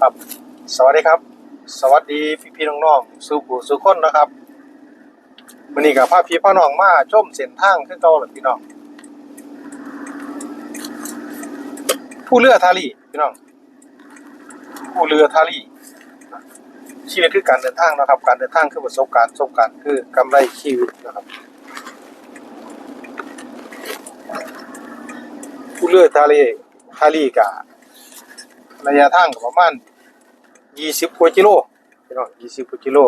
ครับ สวัสดีครับ สวัสดีพี่พี่ๆน้องๆสู่ผู้สู่คนนะครับวันนี้กับพาพี่พ่อน้องมาชมเส้นทางขึ้นเก่าหรือพี่น้อง ผู้เรือทารีพี่น้อง ผู้เรือทารีชีวิตคือการเดินทางนะครับ การเดินทางคือประสบการณ์ประสบการณ์คือกำไรชีวิตนะครับ ผู้เรือทารีทารีกะ ระยะทางก็ประมาณ20กว่ากิโลพี่น้อง20กว่ากิโล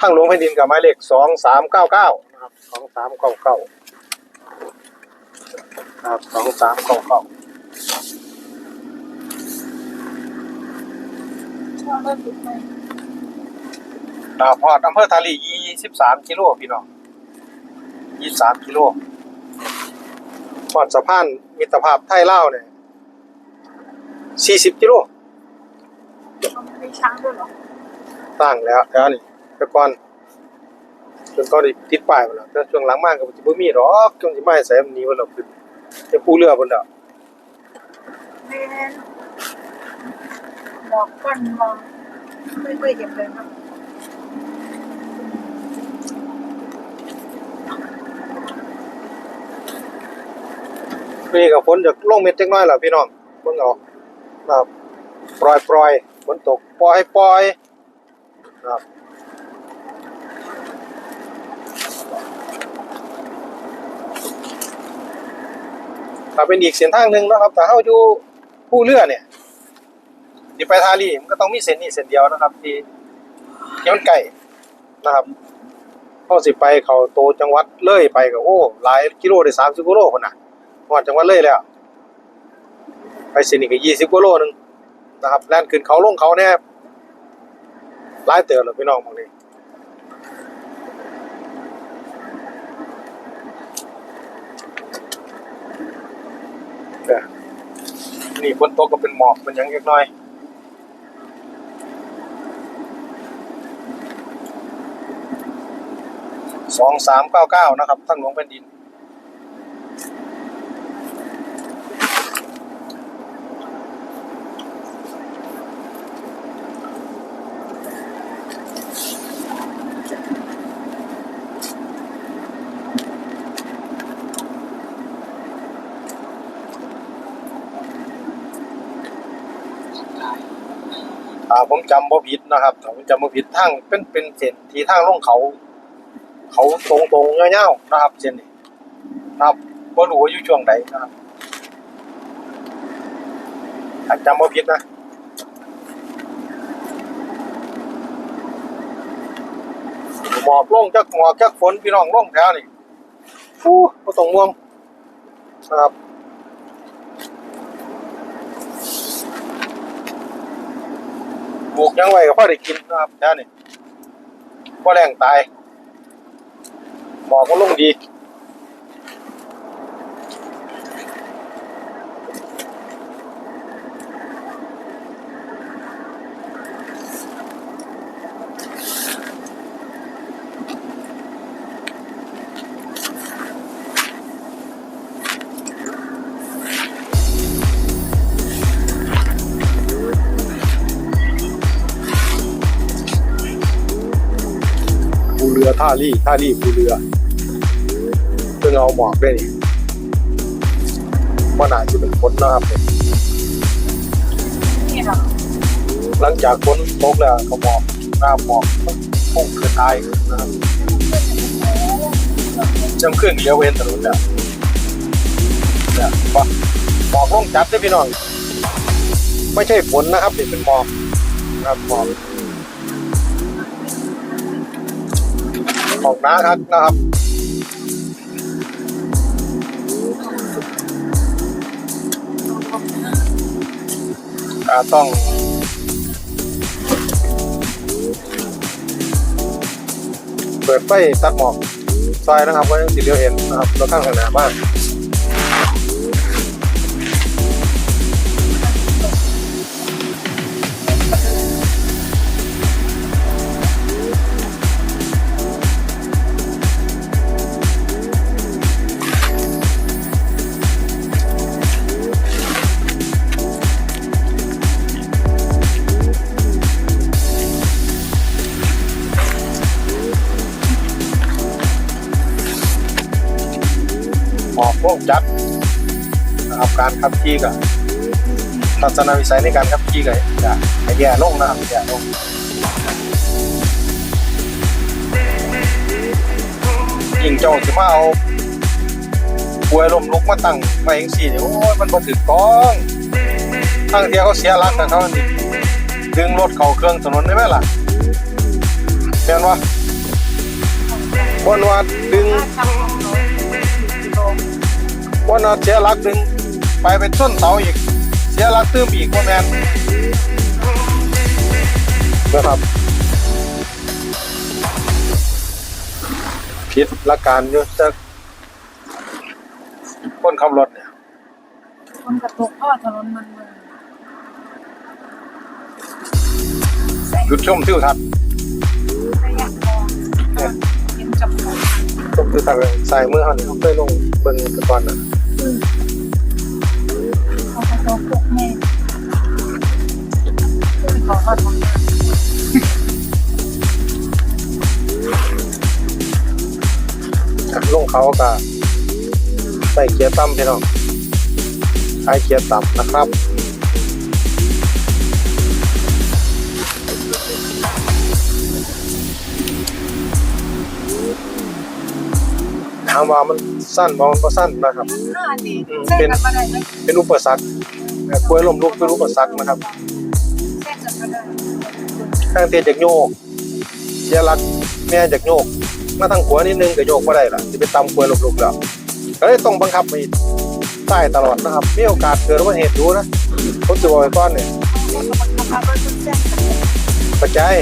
ทางหลวงแผ่นดินกับหมายเลขสองสามเก้าเก้านะครับ2399ครับ2399ดาวพอดอำเภอทาลี23กิโลพี่น้อง23กิโลพอดสะพานมิตรภาพไทยเล่าเนี่ย 40กิโลมีช้างด้วยเหรอตั้งแล้วแล้วนี่แต่ก่อนจนก็ได้ติดป้ายไปแล้วแต่ช่วงหลังมากก็สิบ่มีหรอกจงสิมาให้ใส่มันหนี้ว่าเราขึ้นจะผู้เรือเพิ่นดอกแม่นบอกก้อนมองไม่เคยเห็นเลยครับนี่ก็ฝนจะลงเม็ดจักหน่อยแล้วพี่น้องเบิ่งเอานะ ครับปล่อยปล่อยฝนตกปล่อยปล่อยนะครับถ้าเป็นอีกเส้นทางหนึ่งนะครับถ้าเฮาอยู่ผู้เรือเนี่ยที่ไปทาลีมันก็ต้องมีเส้นนี้เส้นเดียวนะครับ ที่ที่มันใกล้นะครับเฮาสิไปเขาโตจังหวัดเลยไปก็โอ้หลายกิโลได้30กิโลพุ่นน่ะหอดจังหวัดเลยแล้ว ไปสินี่ก็ยี่สิบกว่าโลหนึงนะครับแล่นขึ้นเขาลงเขาเนี่ยหลายเตือนเลยพี่น้องบางนี้นี่ฝนโตกก็เป็นหมอกเป็นยังเล็กน้อยสองสามเก้าเก้านะครับทั้งหลวงแผ่นดิน ผมจำบ่ผิดนะครับถ้าผมจำบ่ผิดทางเป็นเป็นเส้นที่ทางลงเขา เขาตรงตรงๆเงาวๆนะครับ เส้นนี้นะครับบ่รู้ว่าอยู่ช่วงไหนนะครับถ้าจำบ่ผิดนะหมอกลงจากหมอกจากฝนพี่น้องลงแถวนี่ฟู้บ่ต้องห่วงนะครับ ปลูกยังไว้ก็พอได้กินนะครับแถวนี้บ่แรงตายหมอกก็ลงดี ลี่ท่าลี่ภูเรือเพิ่งเอาหมอกได้นี่ว่าน่าจะเป็นฝนนะครับเนี่หลังจากฝนตกแล้วก็หมอกหน้าหมอกพุ่งขึ้นตายนะครับจำขึ้นเลี้ยวเว้นถนนเนี่ยเนี่ยว่าหมอกลงจัดได้พี่น้อง ไม่ใช่ฝนนะครับนี่เป็นหมอกนะครับหมอก ขอกหนาครับนะครับต้องเปิดไฟตัดหมอกซอยนะครับว่ายังสีเดียวเห็นนะครับเราข้างข้างหน้ามาก การขับขี่กับทัศนวิสัยในการขับขี่กับจะให้แย่ลงนะครับแย่ลงยิ่งเจ้าสิมาเอาป่วยลมลุกมาตั้งไว้เองสี่เนี่ยโอ้ยมันบ่ถึกต้องตั้งเทียเขาเสียหลักกับเขาดึงรถเข้าเครื่องถนนได้ไหมล่ะแม่นวะบนว่าดึงถ้าจำของเรากิโลว่านเสียหลักดึง ไปเป็นต้นเสาอีก เสียหลักตื้มอีกว่าแมนนะครับผิดหลักการอยู่จะคนขับรถเนี่ยคนกระตกพ่อถนนมันเมืองหยุดชมทิวทัศน์ระยะมองเห็นจับของชมทิวทัศน์ใส่มือเขาเนี่ยเขาเคยลงเบิ่งแตะก่อนนะเขา กระตกพวกแม่ขอทอดของลงเขาก็ใส่เกียร์ต่ำพี่น้องใช้เกียร์ต่ำนะครับ ถามว่ามันสั้นบ่มันก็สั้นนะครับหน้าดีเส้นกันมาได้ไหมเป็นอุปสรรคแต่กล้วยลมลุกเป็นอุปสรรคนะครับเส้นกันมาได้ทางเตียจากโยกเสียหลักแม่จากโยก มาทางขวานิดนึงก็โยกไม่ได้ล่ะจะไปตำกล้วยลมลุกแล้วก็เลยต้องบังคับไปใต้ตลอดนะครับมีโอกาสเกิดอุบัติเหตุดูนะผมจะบอกไว้ก่อนเนี่ยเขาก็มาทำมาเป็นเส้นกันเลยปัจจัย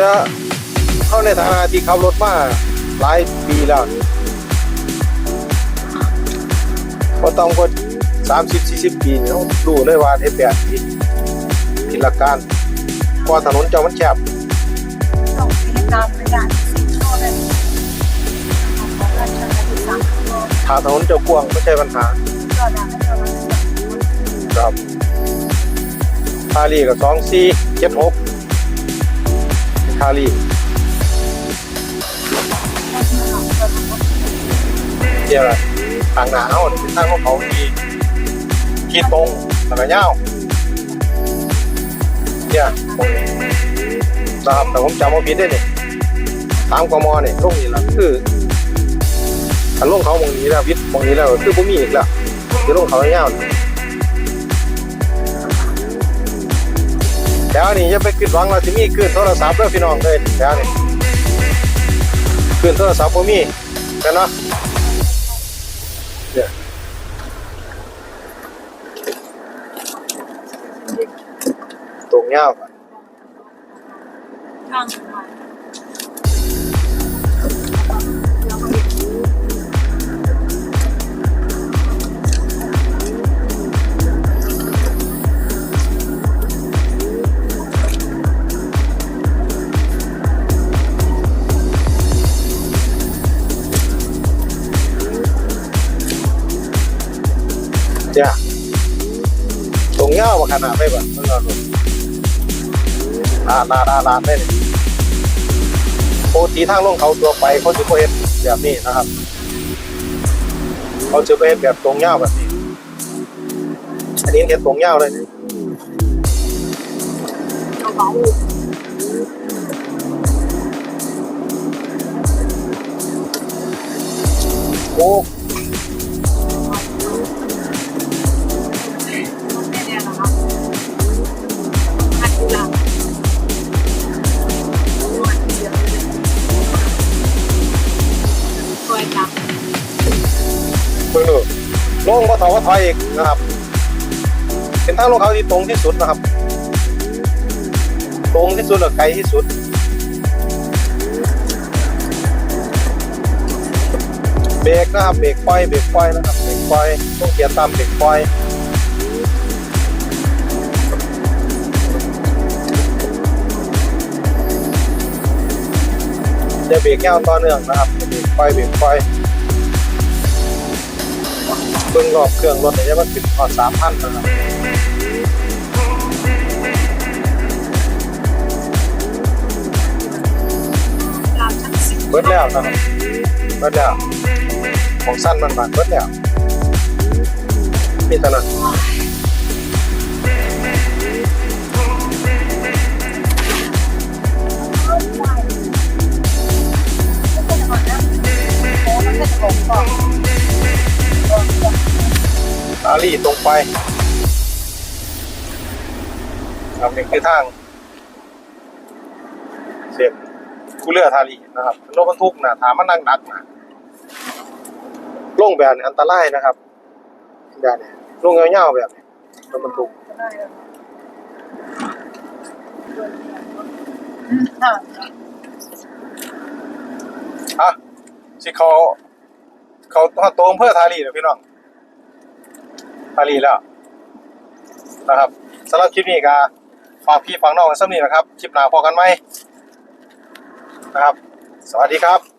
จะเข้าในฐานะที่ขับรถมา หลายปีแล้วพอต้องก็สามสิบสี่สิบปีเนี่ยต้องรู้เลยว่าเทปแบบผิดผิดหลักการเพราะว่าถนนเจ้ามันแคบต้องพยายามระยะสี่ชั่วเลยของราชการที่สามชั่วถ้าถนนเจ้ากว้างไม่ใช่ปัญหาก็ได้ให้เราครับคารีกับสองสี่เจ็ดหกคารี เจียอะไรทางหนาเอาเป็นทางของเขาที่ที่ตรงแล้วก็ยาวเนี่ยตรงนี้นะครับแต่ผมจำว่าผิดได้เนี่ยตามกมเนี่ยลงนี่ละคือถ้าลงเขามองนี้แล้ววิทย์มองนี้แล้วคือผมมีอีกแล้วคือลงเขายาวๆแถวนี้อย่าไปคิดหวังว่าสิมีคลื่นโทรศัพท์เด้อพี่น้องเลยแถวนี้คลื่นโทรศัพท์บ่มีแม่นเนาะ เนี่ย ขนาดได้บ่เมื่อก่อนลาดลาดลาดลาดได้เลยปกติทางลงเขาตัวไปเขาจะเฮ็ดแบบนี้นะครับเขาจะไปเฮ็ดแบบตรงยาวแบบนี้ อันนี้เฮ็ดตรงยาวเลยโอ้ ถอยว่อยอีกนะครับ เป็นทางลงเขาที่ตรงที่สุดนะครับ ตรงที่สุดและไกลที่สุดเบรกนะครับเบรกปล่อยเบรกปล่อยนะครับเบรกปล่อยต้องเกียร์ตามเบรกปล่อยจะเบรกแก้วต่อเนื่องนะครับเบรกปล่อยเบรกปล่อย เบิ่งรอบเครื่องรถเนี่ยจะมาถึงพอสามพันนะครับเราชั้นสิบเบิดแล้วนะครับเบิดแล้วของสั้นมันบานเบิดแล้วมีเท่านั้น ทารี่ตรงไปครับนี่คือทางเส้นกูเลือทารีนะครับรถบรรทุกนะถามมันนั่งหนักนะลงแบบนี้อันตรายนะครับแบบนี้ลงเงาๆแบบนี้รถบรรทุกอะสิเขาเขาโตอำเพื่อทารีนะพี่น้อง ทารีแล้วนะครับสำหรับคลิปนี้ก็ฝากพี่ฝากน้องกันสักนิดนะครับ คลิปหน้าพอกันไหมนะครับ สวัสดีครับ